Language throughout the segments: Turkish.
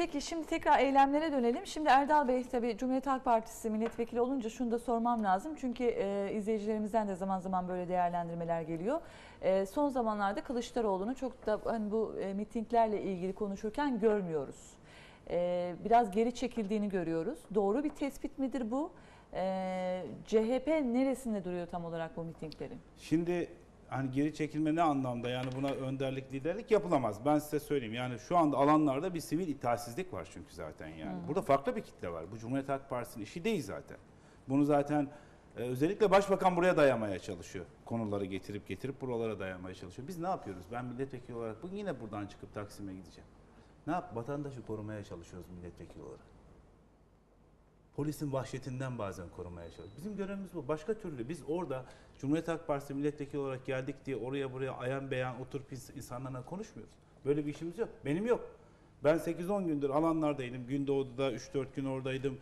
peki şimdi tekrar eylemlere dönelim. Şimdi Erdal Bey tabii Cumhuriyet Halk Partisi milletvekili olunca şunu da sormam lazım. Çünkü e, izleyicilerimizden de zaman zaman böyle değerlendirmeler geliyor. E, son zamanlarda Kılıçdaroğlu'nu çok da hani bu e, mitinglerle ilgili konuşurken görmüyoruz. E, biraz geri çekildiğini görüyoruz. Doğru bir tespit midir bu? E, CHP neresinde duruyor tam olarak bu mitinglerin? Şimdi hani geri çekilme ne anlamda yani buna önderlik liderlik yapılamaz. Ben size söyleyeyim yani şu anda alanlarda bir sivil itaatsizlik var çünkü zaten yani. Burada farklı bir kitle var. Bu Cumhuriyet Halk Partisi'nin işi değil zaten. Bunu zaten e, özellikle başbakan buraya dayamaya çalışıyor. Konuları getirip getirip buralara dayamaya çalışıyor. Biz ne yapıyoruz? Ben milletvekili olarak bugün yine buradan çıkıp Taksim'e gideceğim. Ne yap? Vatandaşı korumaya çalışıyoruz milletvekili olarak. Polisin vahşetinden bazen korumaya çalışıyoruz. Bizim görevimiz bu. Başka türlü biz orada Cumhuriyet Halk Partisi milletvekili olarak geldik diye oraya buraya ayan beyan oturup ins- insanlarla konuşmuyoruz. Böyle bir işimiz yok. Benim yok. Ben 8-10 gündür alanlardaydım. Gündoğdu'da 3-4 gün oradaydım.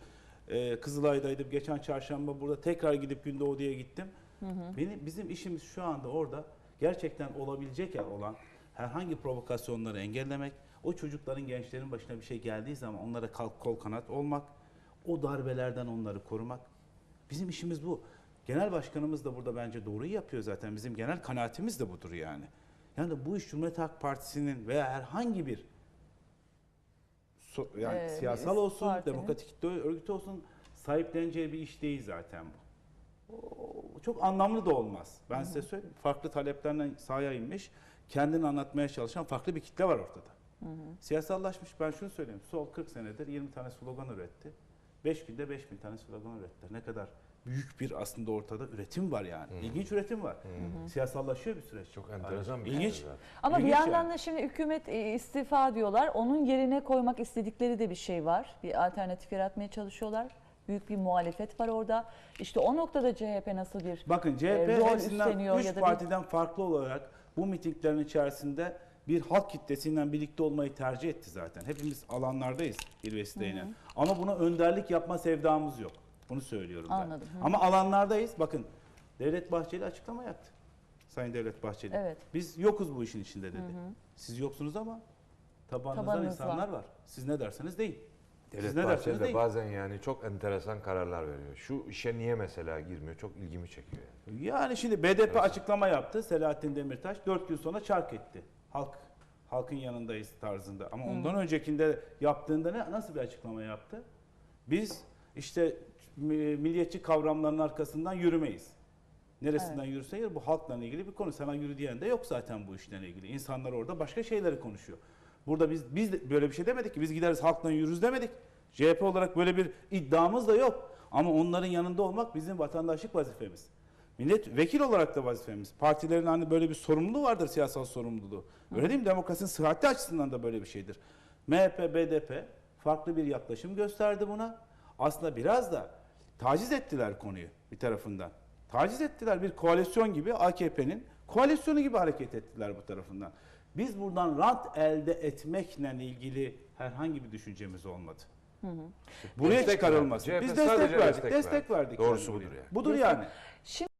Ee, Kızılay'daydım. Geçen çarşamba burada tekrar gidip Gündoğdu'ya gittim. Benim, bizim işimiz şu anda orada gerçekten olabilecek olan herhangi provokasyonları engellemek, o çocukların, gençlerin başına bir şey geldiği zaman onlara kal- kol kanat olmak, o darbelerden onları korumak. Bizim işimiz bu. Genel başkanımız da burada bence doğruyu yapıyor zaten. Bizim genel kanaatimiz de budur yani. Yani bu iş Cumhuriyet Halk Partisi'nin veya herhangi bir so- yani Ee, siyasal olsun, partinin- demokratik kitle örgütü olsun sahipleneceği bir iş değil zaten bu. O Çok anlamlı da olmaz. Ben size söyleyeyim. Farklı taleplerle sahaya inmiş, kendini anlatmaya çalışan farklı bir kitle var ortada. Siyasallaşmış ben şunu söyleyeyim. Sol 40 senedir 20 tane slogan üretti. 5 günde 5000 tane slogan ürettiler. Ne kadar büyük bir aslında ortada üretim var yani. İlginç üretim var. Siyasallaşıyor bir süreç. Çok enteresan bir İlginç. şey zaten. Ama bir İlginç yandan yani. da şimdi hükümet e, istifa diyorlar. Onun yerine koymak istedikleri de bir şey var. Bir alternatif yaratmaya çalışıyorlar. Büyük bir muhalefet var orada. İşte o noktada CHP nasıl bir Bakın CHP e, rol üstleniyor 3 ya da bir- partiden farklı olarak bu mitinglerin içerisinde bir halk kitlesiyle birlikte olmayı tercih etti zaten. Hepimiz alanlardayız bir vesileyle. Ama buna önderlik yapma sevdamız yok. Bunu söylüyorum ben. Anladım. Hı. Ama alanlardayız. Bakın Devlet Bahçeli açıklama yaptı. Sayın Devlet Bahçeli. Evet. Biz yokuz bu işin içinde dedi. Siz yoksunuz ama tabanınızda Tabanınız var. insanlar var. Siz ne derseniz deyin. Devlet Siz ne Bahçeli derseniz de deyin. bazen yani çok enteresan kararlar veriyor. Şu işe niye mesela girmiyor? Çok ilgimi çekiyor. Yani. Yani şimdi BDP açıklama yaptı. Selahattin Demirtaş 4 gün sonra çark etti. Halk halkın yanındayız tarzında. Ama ondan öncekinde yaptığında ne nasıl bir açıklama yaptı? Biz işte mi- milliyetçi kavramların arkasından yürümeyiz. Neresinden yürürse yürü bu halkla ilgili bir konu. Sana yürü diyen de yok zaten bu işle ilgili. İnsanlar orada başka şeyleri konuşuyor. Burada biz biz de böyle bir şey demedik ki. Biz gideriz halkla yürürüz demedik. CHP olarak böyle bir iddiamız da yok. Ama onların yanında olmak bizim vatandaşlık vazifemiz. Millet vekil olarak da vazifemiz. Partilerin hani böyle bir sorumluluğu vardır siyasal sorumluluğu. Öyle değil mi? Demokrasinin sıhhati açısından da böyle bir şeydir. MHP, BDP farklı bir yaklaşım gösterdi buna. Aslında biraz da taciz ettiler konuyu bir tarafından. Taciz ettiler bir koalisyon gibi AKP'nin koalisyonu gibi hareket ettiler bu tarafından. Biz buradan rant elde etmekle ilgili herhangi bir düşüncemiz olmadı. Buraya Destek çıkarılması. verdi. Biz destek sadece verdik. destek Destek, verdi. verdik. Doğrusu budur yani. Budur yani. Şimdi